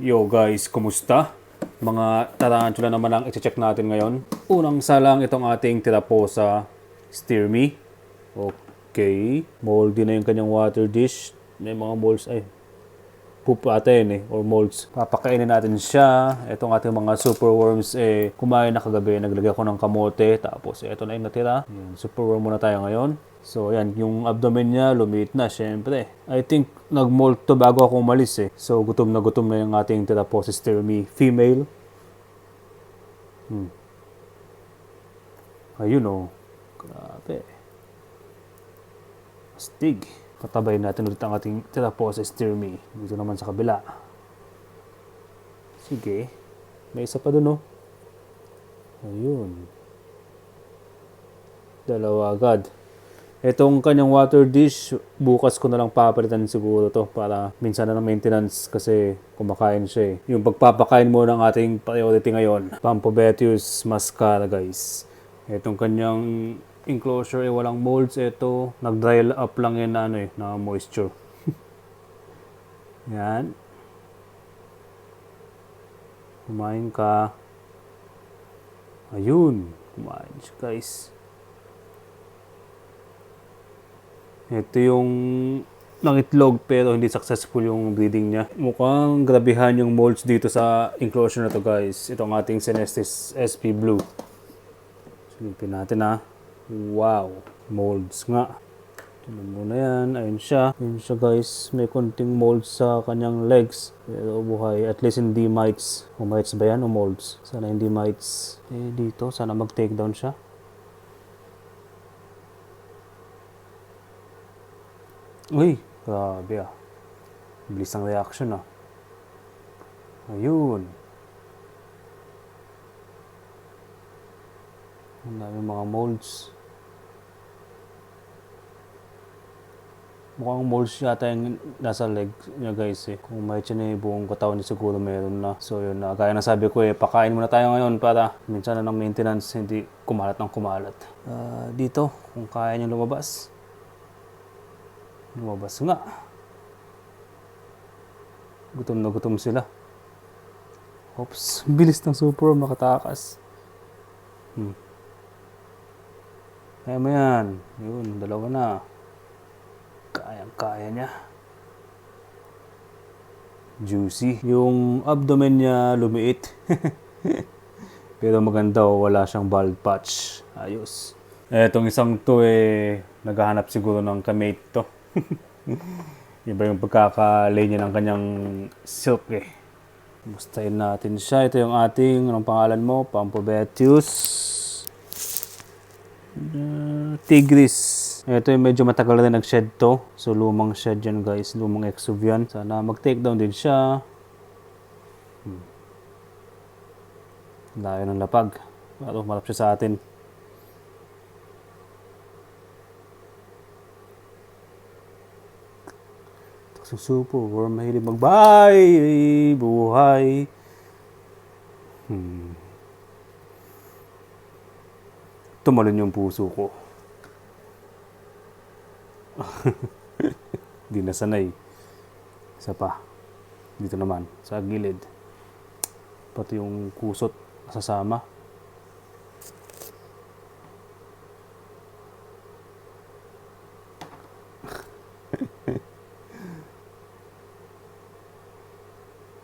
Yo guys, kumusta? Mga tarantula naman ang i-check natin ngayon. Unang salang itong ating Tiraposa Steer Me. Okay. Moldy na yung kanyang water dish. May mga molds. Ay, poop ata yun eh, or molds. Papakainin natin siya. Itong ating mga superworms, eh, kumain na kagabi. Naglagay ako ng kamote. Tapos, ito na yung natira. Yan, superworm muna tayo ngayon. So, yan, yung abdomen niya, lumiit na, syempre. I think, nag-molt to bago ako umalis eh. So, gutom na gutom na yung ating Tiraposis termi female. Hmm. Ayun oh. Grabe. Astig. Patabay natin ulit ang ating Tiraposis termi. Dito naman sa kabila. Sige. May isa pa dun oh. Ayun. Dalawa agad. Itong kanyang water dish, bukas ko na lang papalitan siguro to para minsan na ng maintenance kasi kumakain siya eh. Yung pagpapakain mo ng ating priority ngayon, Pampobetius mascara guys. Itong kanyang enclosure eh, walang molds. Ito, nag-dry up lang yan na, ano, eh, na moisture. Yan. Kumain ka. Ayun. Kumain guys. Ito yung nangitlog pero hindi successful yung breeding niya. Mukhang grabihan yung molds dito sa enclosure na to guys. Ito ang ating Senestis SP Blue. Silipin natin ha. Wow. Molds nga. Tignan mo na yan. Ayun siya. Ayun siya guys. May konting molds sa kanyang legs. Pero buhay. At least hindi mites. O mites ba yan o molds? Sana hindi mites. Eh dito. Sana mag-take down siya. Uy, grabe ah. Bilis ng reaction ah. Ayun. Ang dami mga molds. Mukhang molds yata yung nasa leg niya guys eh. Kung may na yung buong katawan niya siguro meron na. So yun na. Gaya na sabi ko eh, pakain muna tayo ngayon para minsan na ng maintenance hindi kumalat ng kumalat. Ah, dito, kung kaya niya lumabas. Lumabas nga. Gutom na gutom sila. Oops, bilis ng super makatakas. Hmm. Kaya mo yan. Yun, dalawa na. Kayang-kaya niya. Juicy. Yung abdomen niya lumiit. Pero maganda oh, wala siyang bald patch. Ayos. Etong isang to eh, naghahanap siguro ng kamate to. Iba yung pagkakalay niya ng kanyang silk eh. Mustahin natin siya. Ito yung ating, anong pangalan mo? Pampobetius. Uh, Tigris. Ito yung medyo matagal na nag-shed to. So lumang shed yan guys. Lumang exuv yan. Sana mag-take down din siya. Hmm. Layo ng lapag. Lalo malap siya sa atin. Susupo, or mahilig magbay, buhay. Hmm. Tumalon yung puso ko. Di na sanay. Isa pa. Dito naman, sa gilid. Pati yung kusot sasama.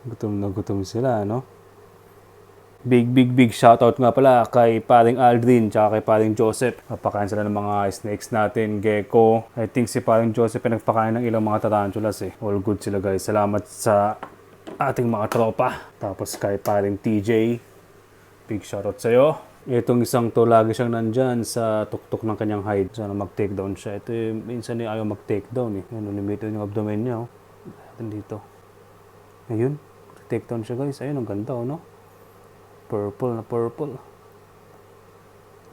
Gutom na gutom sila, no? Big, big, big shoutout nga pala kay paring Aldrin tsaka kay paring Joseph. Papakain sila ng mga snakes natin, gecko. I think si paring Joseph ay nagpakain ng ilang mga tarantulas eh. All good sila guys. Salamat sa ating mga tropa. Tapos kay paring TJ. Big shoutout sa'yo. Itong isang to, lagi siyang nandyan sa tuktok ng kanyang hide. Sana mag-take down siya. Ito eh, minsan eh, ayaw mag-take down eh. Yan, limited yung abdomen niya oh. Ayan dito. Ayun. Take down siya guys. Ayun, ang ganda oh, no? Purple na purple.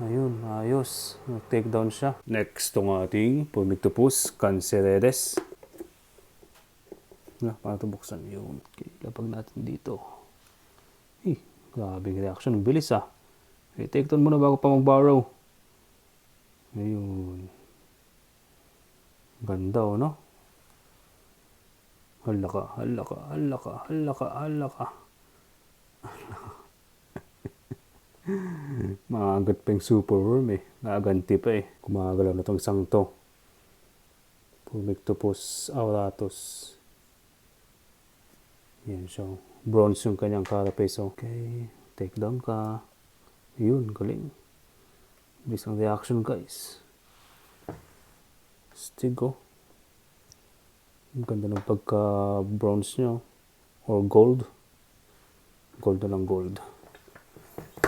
Ayun, ayos. Take down siya. Next, tong ating Pumictopus cancereres. Na, paano ito buksan yun? Okay, lapag natin dito. Eh, grabe yung reaction. Ang bilis ah. Okay, take down muna bago pa mag-borrow. Ayun. Ganda oh, no? Hala ka, hala ka, hala ka, hala ka, hala ka. Maagat pa yung superworm eh. Gaganti pa eh. Gumagalaw na tong isang to. Pumictopus auratus. Yan siya. Bronze yung kanyang carapace. Okay. Take down ka. Yun, galing. Bilis ang reaction guys. Stig oh. Ang ganda ng pagka-bronze nyo. Or gold. Gold na lang gold.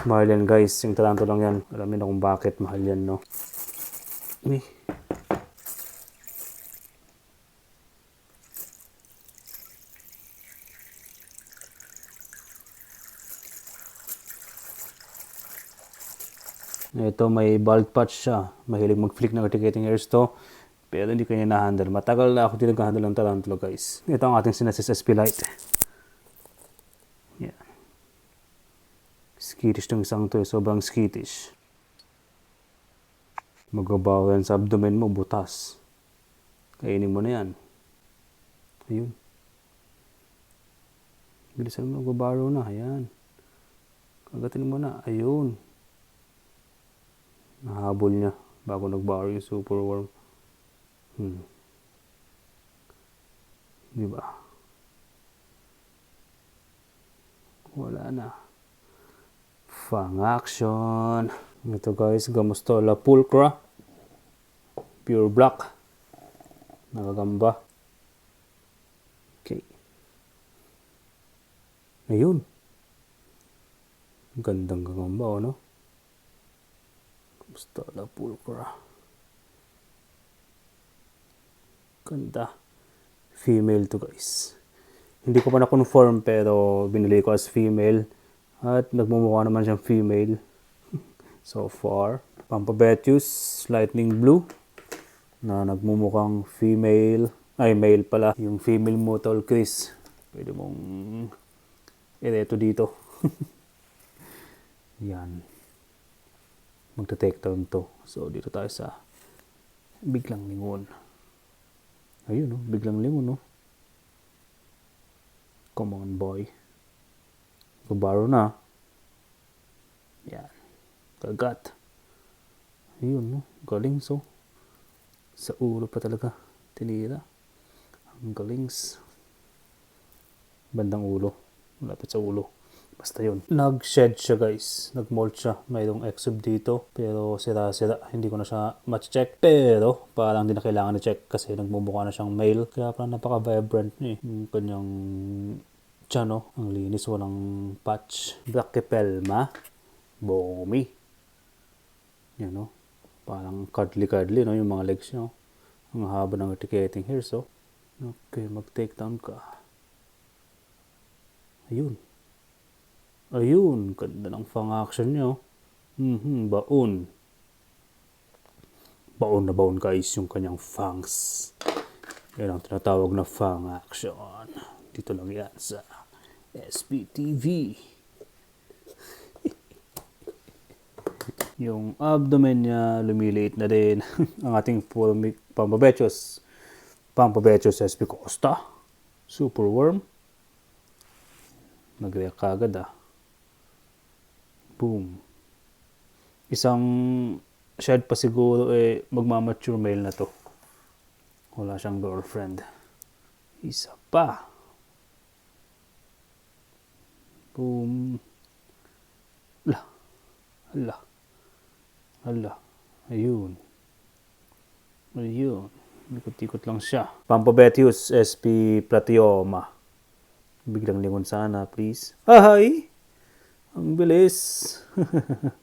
Mahal yan guys. Yung taranto lang yan. Alamin na kung bakit mahal yan no. Eh. Ito may bald patch siya. Mahilig mag-flick ng articulating hairs to. Pero hindi kanya na-handle. Matagal na ako din nag-handle ng tarantula guys. Ito ang ating sinasis SP Lite. Skittish tong isang to. eh. Sobrang skittish. Magabaw yan sa abdomen mo. Butas. Kainin mo na yan. Ayun. Bilisan mo. Magbabaro na. Ayan. Kagatin mo na. Ayun. Nahabol niya bago nag-borrow yung superworm. Hmm. Di ba? Wala na. Fang action. Ito guys, Gamustola pulcra. Pure black. Nakagamba. Okay. Ayun. Gandang gagamba, oh, no? Pistola pulcra. Ganda. Female to guys. Hindi ko pa na-confirm pero binili ko as female. At nagmumukha naman siyang female. so far. Pampabetius, lightning blue. Na nagmumukhang female. Ay, male pala. Yung female mo, tol Chris. Pwede mong ireto dito. Yan magta-take down to. So, dito tayo sa biglang lingon. Ayun, no? biglang lingon, no? Come on, boy. Babaro na. Yan. Kagat. Ayun, no? Galing, so. Sa ulo pa talaga. Tinira. Ang galings. Bandang ulo. Malapit sa ulo. Basta yun. Nag-shed siya guys. Nag-molt siya. Mayroong exub dito. Pero sira-sira. Hindi ko na siya match-check. Pero parang hindi na kailangan na-check kasi nagmumukha na siyang male. Kaya parang napaka-vibrant niya eh. Yung kanyang tiyan no. Ang linis. Walang patch. Brachypelma. Bomi. Yan no. Parang cuddly-cuddly no. Yung mga legs niya. no? Ang haba ng articulating hairs oh. Okay, mag-take down ka. Ayun. Ayun, ganda ng fang action nyo. Mhm, baon. Baon na baon guys yung kanyang fangs. Yan ang tinatawag na fang action. Dito lang yan sa SPTV. yung abdomen niya lumiliit na din. ang ating pulmic pampabetius. Pampabetius SP Costa. Superworm. Nag-react kagad ah. Boom. Isang shed pa siguro eh magmamature male na to. Wala siyang girlfriend. Isa pa. Boom. Ala. Ala. Ala. Ayun. Ayun. Ikot-ikot lang siya. Pampabetius SP Platioma. Biglang lingon sana, please. Ahay! Ang bilis.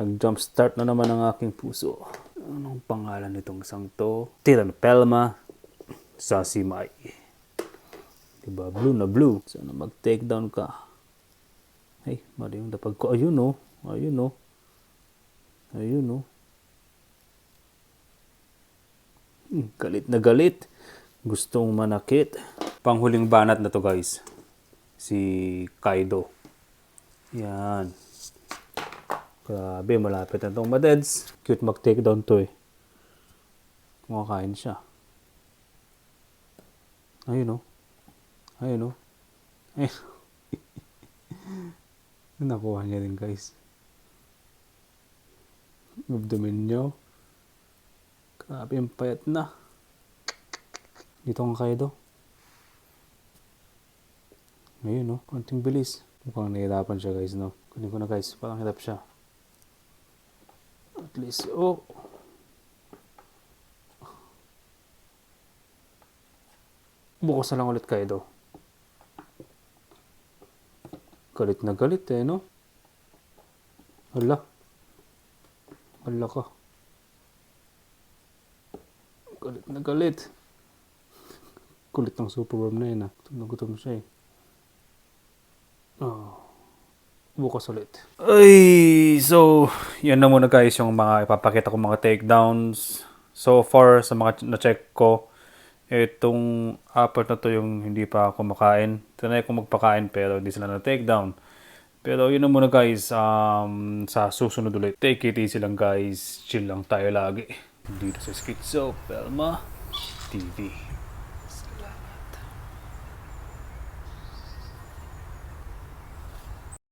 Nag-jump start na naman ang aking puso. Anong pangalan nitong isang to? Tiranpelma Sasimay. Diba? Blue na blue. Sana mag-take down ka. Ay, mali yung dapag ko. Ayun oh. Ayun oh. Ayun oh. Hmm, galit na galit. Gustong manakit. Panghuling banat na to guys si Kaido. Yan. Grabe, malapit na itong madeds. Cute mag-take down to eh. Kumakain siya. Ayun oh. Ayun oh. Ayun. Nakuha niya din guys. Abdomen niyo. Grabe yung payat na. Dito ang kaya do. Ayun oh. Konting bilis. Mukhang nahihirapan siya guys no. Kunin ko na guys. Parang hirap siya. At least, oh. Bukas na lang ulit kayo do. Galit na galit eh, no? Hala. Hala ka. Galit na galit. Kulit ng superworm na yun ah. Gutom na gutom siya eh. Oh. Bukas ulit. Ay, so, yan na muna guys yung mga ipapakita ko mga takedowns. So far, sa mga na-check ko, itong apat na to yung hindi pa kumakain. Tinay ko magpakain pero hindi sila na takedown. Pero yun na muna guys, um, sa susunod ulit. Take it easy lang guys, chill lang tayo lagi. Dito sa Schizo Pelma TV.